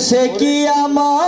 সে কি আমার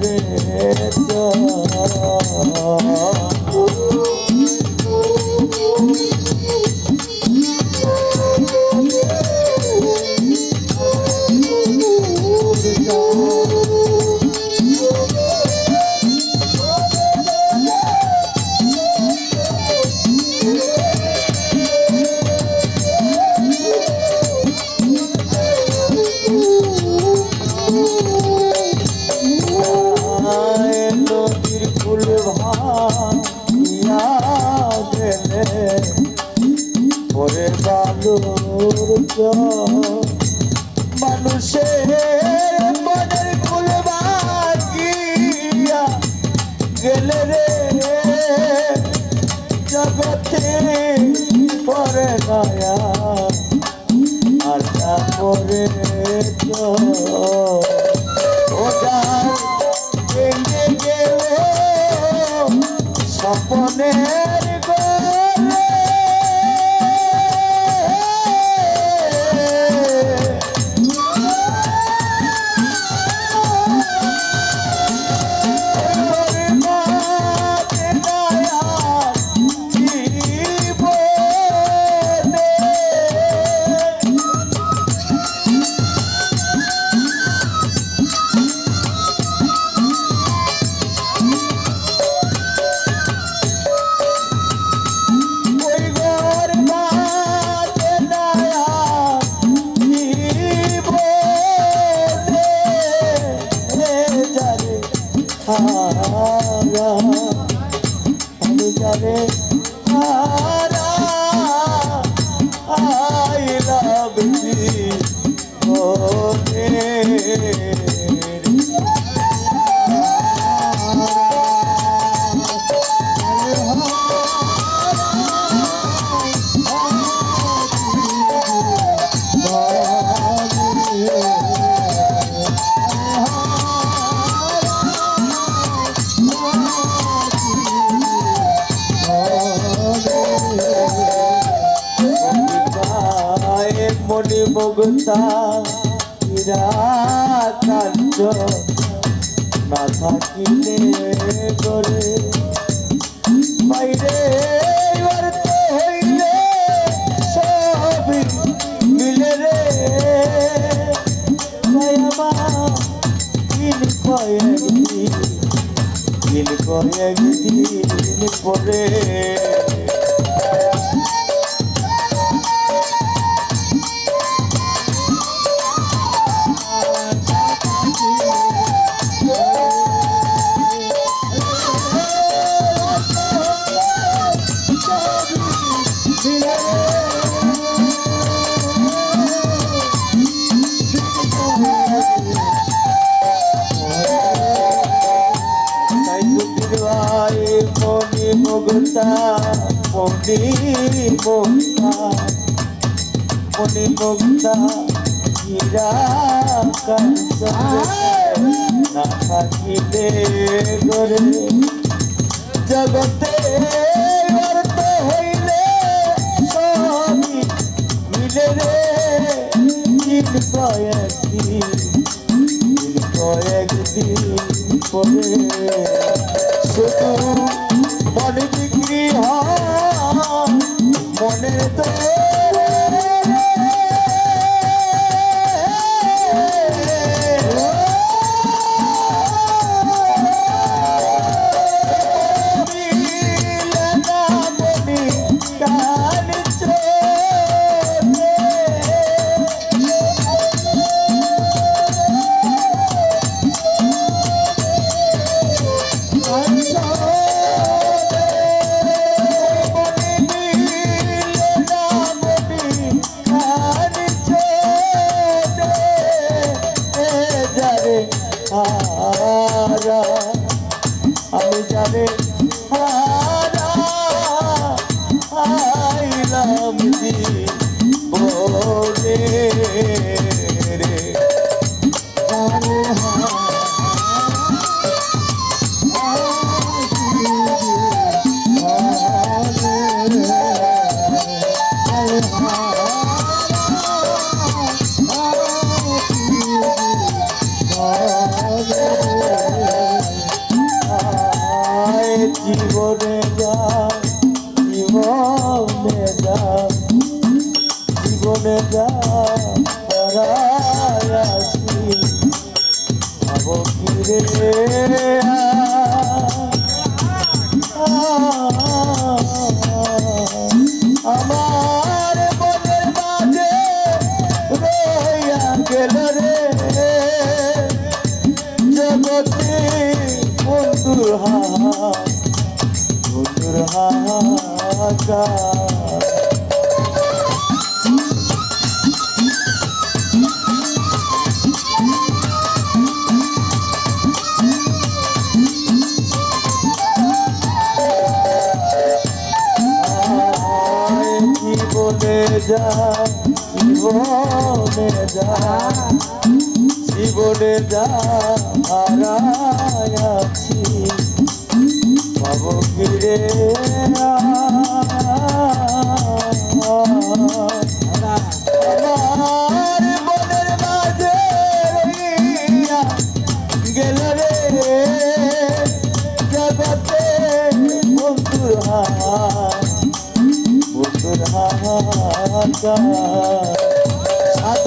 রে চা Yeah. মুগতা হীরা কাঞ্চ না থাকিলে করে। বাইরে হইলে সবই মিলে রে। দিন কয়েকদিন দিন কয়েকদিন পরে মুগতা মনি মুক্তা মনি মুক্তা হীরা না থাকিলে গরে জগতে অর্থ হইলে সবই মিলে রে। দিন কয়েকদিন দিন কয়েকদিন পরে শুধু মনে বিক্রি হয় মনের তো আমার মনের মাঝে রইয়া গেল রে জগতে বন্ধুর হাহা বন্ধুর হাহাকার জীবনে যা জীবনে যা জীবনে যা আছি। পাব কিরে আমার হাত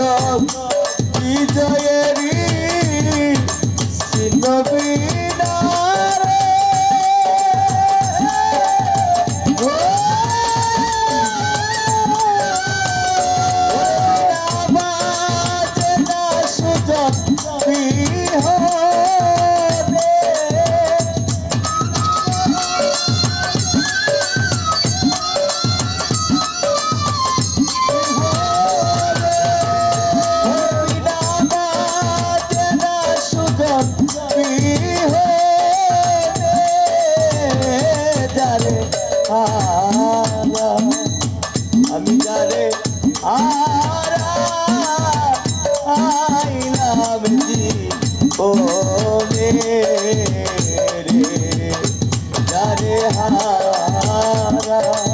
जारे